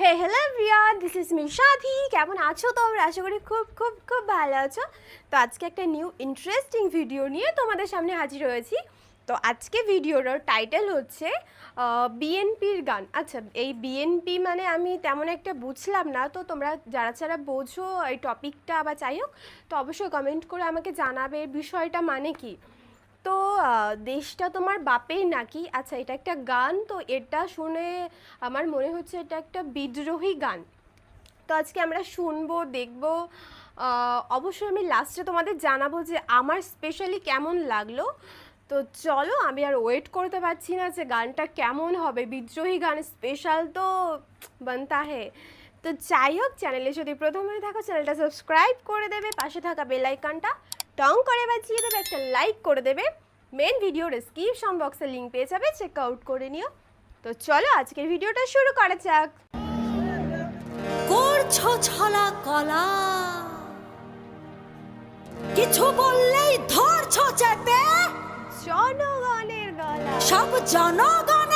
Hey hello Riyan this is me Sathi কেমন আছো তোমরা? আশা করি খুব খুব খুব ভালো আছো। তো আজকে একটা নিউ ইন্টারেস্টিং ভিডিও নিয়ে তোমাদের সামনে হাজির হয়েছি। তো আজকে ভিডিওর টাইটেল হচ্ছে বিএনপির গান। আচ্ছা এই বিএনপি মানে আমি তেমন একটা বুঝলাম না। তো তোমরা যারা যারা বোঝো এই টপিকটা বা যাই হোক, তো অবশ্যই কমেন্ট করে আমাকে জানাবে। বিষয়টা মানে কি? তো দেশটা তোমার বাপের নাকি? আচ্ছা এটা একটা গান, তো এটা শুনে আমার মনে হচ্ছে এটা একটা বিদ্রোহী গান। তো আজকে আমরা শুনব, দেখব অবশ্যই আমি লাস্টে তোমাদের জানাব যে আমার স্পেশালি কেমন লাগল। তো চলো, আমি আর ওয়েট করতে পারছি না যে গানটা কেমন হবে। বিদ্রোহী গান স্পেশাল তো বানতা হে। তো যাই হোক চ্যানেলে যদি প্রথম থাকো চ্যানেলটা সাবস্ক্রাইব করে দেবে। পাশে থাকা বেল আইকনটা টং করে বাজিয়ে দেবে, একটা লাইক করে দেবে। মেন ভিডিও ডিসক্রিপশন বক্সে লিঙ্ক পেয়ে যাবে চেক আউট করে নিও। তো চলো আজকের ভিডিওটা শুরু করা যাক। করছ ছলা কলা। কিছু বললেই ধরছো চেপে। জনগণের গলা। সব জনগণের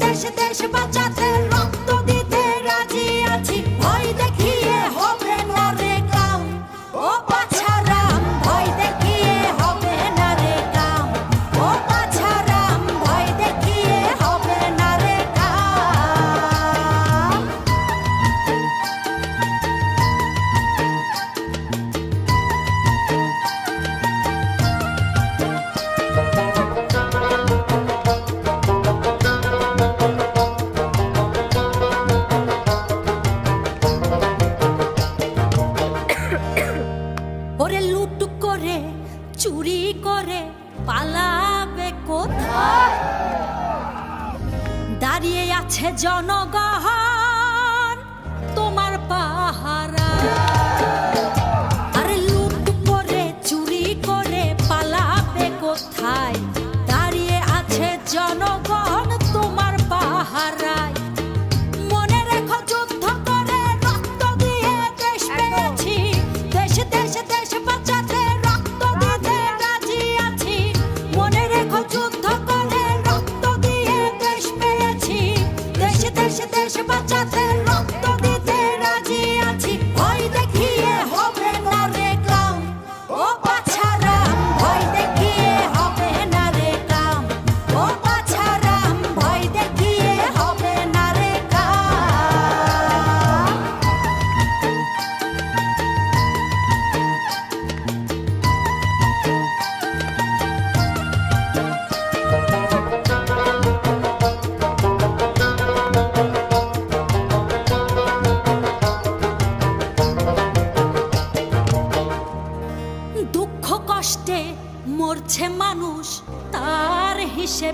দেশ দেশ বাঁচাতে রক্ত দাঁড়িয়ে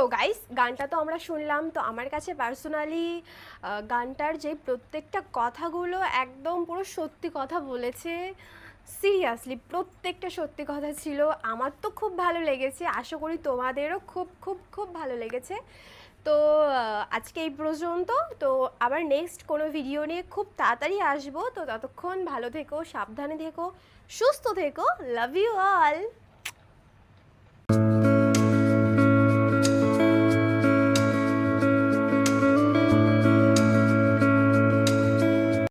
সো গাইস গানটা তো আমরা শুনলাম, তো আমার কাছে পার্সোনালি গানটার যে প্রত্যেকটা কথাগুলো একদম পুরো সত্যি কথা বলেছে। সিরিয়াসলি প্রত্যেকটা সত্যি কথা ছিল। আমার তো খুব ভালো লেগেছে, আশা করি তোমাদেরও খুব খুব খুব ভালো লেগেছে। তো আজকে এই পর্যন্ত, তো আবার নেক্সট কোনো ভিডিও নিয়ে খুব তাড়াতাড়ি আসব। তো ততক্ষণ ভালো থেকো, সাবধানে থেকো, সুস্থ থেকো লাভ ইউ অল